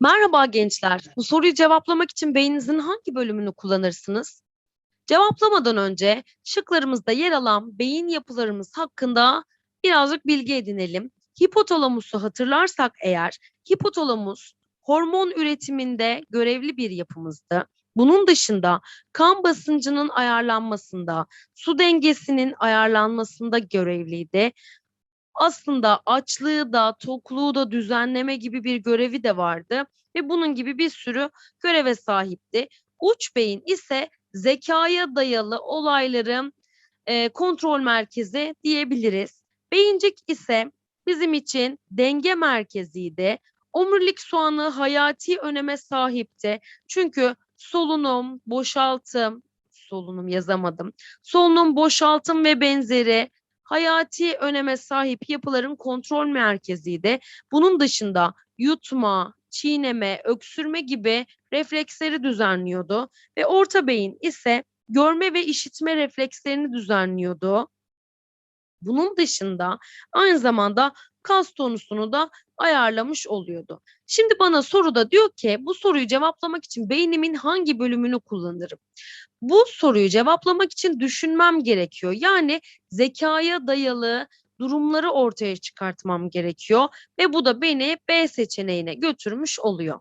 Merhaba gençler. Bu soruyu cevaplamak için beyninizin hangi bölümünü kullanırsınız? Cevaplamadan önce şıklarımızda yer alan beyin yapılarımız hakkında birazcık bilgi edinelim. Hipotalamusu hatırlarsak eğer, hipotalamus hormon üretiminde görevli bir yapımızdı. Bunun dışında kan basıncının ayarlanmasında, su dengesinin ayarlanmasında görevliydi. Aslında açlığı da, tokluğu da düzenleme gibi bir görevi de vardı ve bunun gibi bir sürü göreve sahipti. Uç beyin ise zekaya dayalı olayların e, kontrol merkezi diyebiliriz. Beyincik ise bizim için denge merkeziydi. Omurilik soğanı hayati öneme sahipti. Çünkü solunum, boşaltım, solunum yazamadım. Solunum, boşaltım ve benzeri hayati öneme sahip yapıların kontrol merkeziydi. Bunun dışında yutma, çiğneme, öksürme gibi refleksleri düzenliyordu ve orta beyin ise görme ve işitme reflekslerini düzenliyordu. Bunun dışında aynı zamanda kas tonusunu da ayarlamış oluyordu. Şimdi bana soruda diyor ki bu soruyu cevaplamak için beynimin hangi bölümünü kullanırım? Bu soruyu cevaplamak için düşünmem gerekiyor. Yani zekaya dayalı durumları ortaya çıkartmam gerekiyor ve bu da beni B seçeneğine götürmüş oluyor.